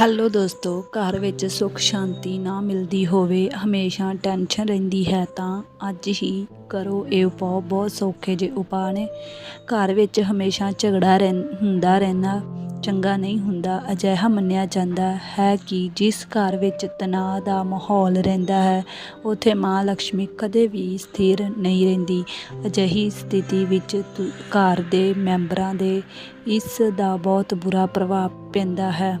Hello ਦੋਸਤੋ, ਘਰ ਵਿੱਚ ਸੁੱਖ ਸ਼ਾਂਤੀ ਨਾ ਮਿਲਦੀ ਹੋਵੇ, ਹਮੇਸ਼ਾ ਟੈਨਸ਼ਨ ਰਹਿੰਦੀ ਹੈ, ਤਾਂ ਅੱਜ ਹੀ ਕਰੋ ਇਹ ਉਪਾਅ ਬਹੁਤ ਸੌਖੇ ਜਿਹੇ ਉਪਾਅ ਨੇ। ਘਰ ਵਿੱਚ ਹਮੇਸ਼ਾ ਝਗੜਾ ਰਹਿ, ਹੁੰਦਾ ਰਹਿਣਾ ਚੰਗਾ ਨਹੀਂ ਹੁੰਦਾ, ਅਜਿਹਾ ਮੰਨਿਆ ਜਾਂਦਾ ਹੈ ਕਿ ਜਿਸ ਘਰ ਵਿੱਚ ਤਣਾਅ ਦਾ ਮਾਹੌਲ ਰਹਿੰਦਾ ਹੈ, ਉੱਥੇ ਮਾਂ ਲక్ష్ਮੀ ਕਦੇ ਵੀ ਸਥਿਰ ਨਹੀਂ ਰਹਿੰਦੀ। ਅਜਿਹੀ ਸਥਿਤੀ ਵਿੱਚ ਤੁ- ਘਰ ਦੇ ਮੈਂਬਰਾਂ ਦੇ ਇਸ ਦਾ ਬਹੁਤ ਬੁਰਾ ਪ੍ਰਭਾਵ ਪੈਂਦਾ ਹੈ।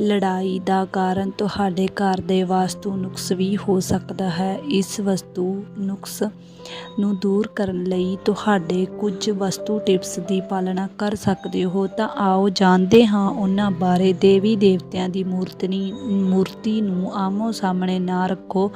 ਲੜਾਈ ਦਾ ਕਾਰਨ ਤੁਹਾਡੇ ਘਰ ਦੇ ਵਾਸਤੂ ਨੁਕਸ ਵੀ ਹੋ ਸਕਦਾ ਹੈ। ਇਸ ਵਸਤੂ ਨੁਕਸ ਨੂੰ ਦੂਰ ਕਰਨ ਲਈ ਤੁਹਾਡੇ ਕੁਝ ਵਸਤੂ ਟਿਪਸ ਦੀ ਪਾਲਣਾ ਕਰ ਸਕਦੇ ਹੋ। ਤਾਂ ਆਓ ਜਾਣਦੇ ਹਾਂ ਉਹਨਾਂ ਬਾਰੇ। ਦੇਵੀ ਦੇਵਤਿਆਂ ਦੀ ਮੂਰਤਨੀ, ਮੂਰਤੀ ਨੂੰ ਆਮੋ ਸਾਹਮਣੇ ਨਾ ਰੱਖੋ।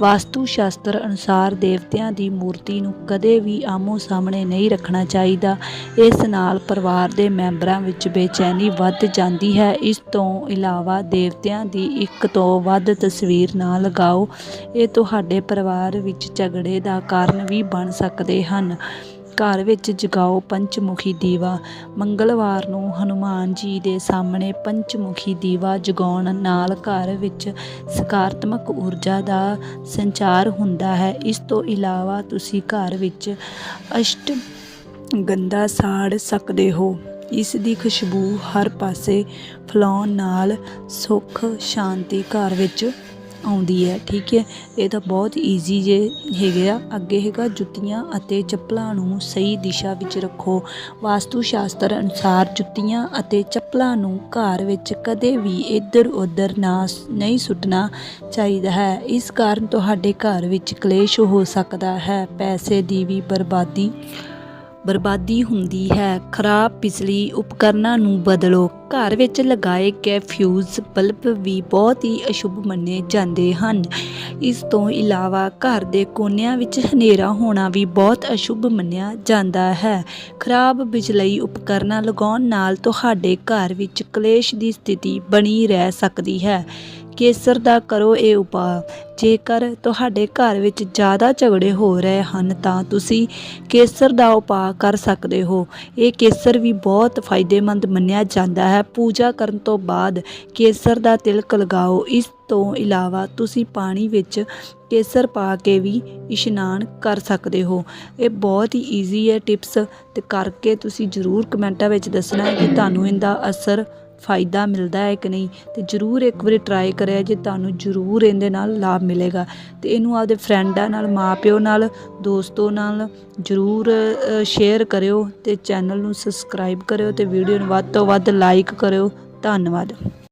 ਵਾਸਤੂ ਸ਼ਾਸਤਰ ਅਨੁਸਾਰ ਦੇਵਤਿਆਂ ਦੀ ਮੂਰਤੀ ਨੂੰ ਕਦੇ ਵੀ ਆਮੋ ਸਾਹਮਣੇ ਨਹੀਂ ਰੱਖਣਾ ਚਾਹੀਦਾ। ਇਸ ਨਾਲ ਪਰਿਵਾਰ ਦੇ ਮੈਂਬਰਾਂ ਵਿੱਚ ਬੇਚੈਨੀ ਵੱਧ ਜਾਂਦੀ ਹੈ। ਇਸ ਤੋਂ ਇਲਾਵਾ ਦੇਵਤਿਆਂ ਦੀ ਇੱਕ ਤੋਂ ਵੱਧ ਤਸਵੀਰ ਨਾ ਲਗਾਓ। ਇਹ ਤੁਹਾਡੇ ਪਰਿਵਾਰ ਵਿੱਚ ਝਗੜੇ ਦਾ ਕਾਰਨ ਵੀ ਬਣ ਸਕਦੇ ਹਨ। ਘਰ ਵਿੱਚ ਜਗਾਓ ਪੰਚਮੁਖੀ ਦੀਵਾ। ਮੰਗਲਵਾਰ ਨੂੰ ਹਨੂਮਾਨ ਜੀ ਦੇ ਸਾਹਮਣੇ ਪੰਚਮੁਖੀ ਦੀਵਾ ਜਗਾਉਣ ਨਾਲ ਘਰ ਵਿੱਚ ਸਕਾਰਾਤਮਕ ਊਰਜਾ ਦਾ ਸੰਚਾਰ ਹੁੰਦਾ ਹੈ। ਇਸ ਤੋਂ ਇਲਾਵਾ ਤੁਸੀਂ ਘਰ ਵਿੱਚ ਅਸ਼ਟ ਗੰਦਾ ਸਾੜ ਸਕਦੇ ਹੋ। ਇਸ ਦੀ ਖੁਸ਼ਬੂ ਹਰ ਪਾਸੇ ਫੈਲਾਉਣ ਨਾਲ ਸੁੱਖ, ਸ਼ਾਂਤੀ ਘਰ ਵਿੱਚ ਆਉਂਦੀ ਹੈ। ਠੀਕ ਹੈ, ਇਹ ਤਾਂ ਬਹੁਤ ਈਜ਼ੀ ਜੇ ਹੈਗੇ ਆ। ਅੱਗੇ ਹੈਗਾ ਜੁੱਤੀਆਂ ਅਤੇ ਚੱਪਲਾਂ ਨੂੰ ਸਹੀ ਦਿਸ਼ਾ ਵਿੱਚ ਰੱਖੋ। ਵਾਸਤੂ ਸ਼ਾਸਤਰ ਅਨੁਸਾਰ ਜੁੱਤੀਆਂ ਅਤੇ ਚੱਪਲਾਂ ਨੂੰ ਘਰ ਵਿੱਚ ਕਦੇ ਵੀ ਇੱਧਰ ਉੱਧਰ ਨਾ ਨਹੀਂ ਸੁੱਟਣਾ ਚਾਹੀਦਾ ਹੈ। ਇਸ ਕਾਰਨ ਤੁਹਾਡੇ ਘਰ ਵਿੱਚ ਕਲੇਸ਼ ਹੋ ਸਕਦਾ ਹੈ। ਪੈਸੇ ਦੀ ਵੀ ਬਰਬਾਦੀ ਬਰਬਾਦੀ ਹੁੰਦੀ ਹੈ। ਖਰਾਬ ਬਿਜਲੀ ਉਪਕਰਨਾਂ ਨੂੰ ਬਦਲੋ। ਘਰ ਵਿੱਚ ਲਗਾਏ ਗਏ ਫਿਊਜ਼ ਬਲਬ ਵੀ ਬਹੁਤ ਹੀ ਅਸ਼ੁਭ ਮੰਨੇ ਜਾਂਦੇ ਹਨ। ਇਸ ਤੋਂ ਇਲਾਵਾ ਘਰ ਦੇ ਕੋਨਿਆਂ ਵਿੱਚ ਹਨੇਰਾ ਹੋਣਾ ਵੀ ਬਹੁਤ ਅਸ਼ੁਭ ਮੰਨਿਆ ਜਾਂਦਾ ਹੈ। ਖਰਾਬ ਬਿਜਲਈ ਉਪਕਰਨਾਂ ਲਗਾਉਣ ਨਾਲ ਤੁਹਾਡੇ ਘਰ ਵਿੱਚ ਕਲੇਸ਼ ਦੀ ਸਥਿਤੀ ਬਣੀ ਰਹਿ ਸਕਦੀ ਹੈ। ਕੇਸਰ ਦਾ ਕਰੋ ਇਹ ਉਪਾਅ। ਜੇਕਰ ਤੁਹਾਡੇ ਘਰ ਵਿੱਚ ਜ਼ਿਆਦਾ ਝਗੜੇ ਹੋ ਰਹੇ ਹਨ, ਤਾਂ ਤੁਸੀਂ ਕੇਸਰ ਦਾ ਉਪਾਅ ਕਰ ਸਕਦੇ ਹੋ। ਇਹ ਕੇਸਰ ਵੀ ਬਹੁਤ ਫਾਇਦੇਮੰਦ ਮੰਨਿਆ ਜਾਂਦਾ ਹੈ। ਪੂਜਾ ਕਰਨ ਤੋਂ ਬਾਅਦ ਕੇਸਰ ਦਾ ਤਿਲਕ ਲਗਾਓ। ਇਸ ਤੋਂ ਇਲਾਵਾ ਤੁਸੀਂ ਪਾਣੀ ਵਿੱਚ ਕੇਸਰ ਪਾ ਕੇ ਵੀ ਇਸ਼ਨਾਨ ਕਰ ਸਕਦੇ ਹੋ। ਇਹ ਬਹੁਤ ਹੀ ਈਜ਼ੀ ਹੈ। ਟਿਪਸ ਤੇ ਕਰਕੇ ਤੁਸੀਂ ਜ਼ਰੂਰ ਕਮੈਂਟਾਂ ਵਿੱਚ ਦੱਸਣਾ ਕਿ ਤੁਹਾਨੂੰ ਇਹਦਾ ਅਸਰ ਫਾਇਦਾ ਮਿਲਦਾ ਹੈ ਕਿ ਨਹੀਂ, ਤੇ ਜਰੂਰ ਇੱਕ ਵਾਰੀ ਟਰਾਈ ਕਰਿਆ ਜੇ ਤੁਹਾਨੂੰ ਜਰੂਰ ਇਹਦੇ ਨਾਲ ਲਾਭ ਮਿਲੇਗਾ। ਤੇ ਇਹਨੂੰ ਆਪਦੇ ਫਰੈਂਡਾਂ ਨਾਲ, ਮਾਪਿਓ ਨਾਲ, ਦੋਸਤੋ ਨਾਲ ਜਰੂਰ ਸ਼ੇਅਰ ਕਰਿਓ ਤੇ ਚੈਨਲ ਨੂੰ ਸਬਸਕ੍ਰਾਈਬ ਕਰਿਓ ਤੇ ਵੀਡੀਓ ਨੂੰ ਵੱਧ ਤੋਂ ਵੱਧ ਲਾਈਕ ਕਰਿਓ। ਧੰਨਵਾਦ।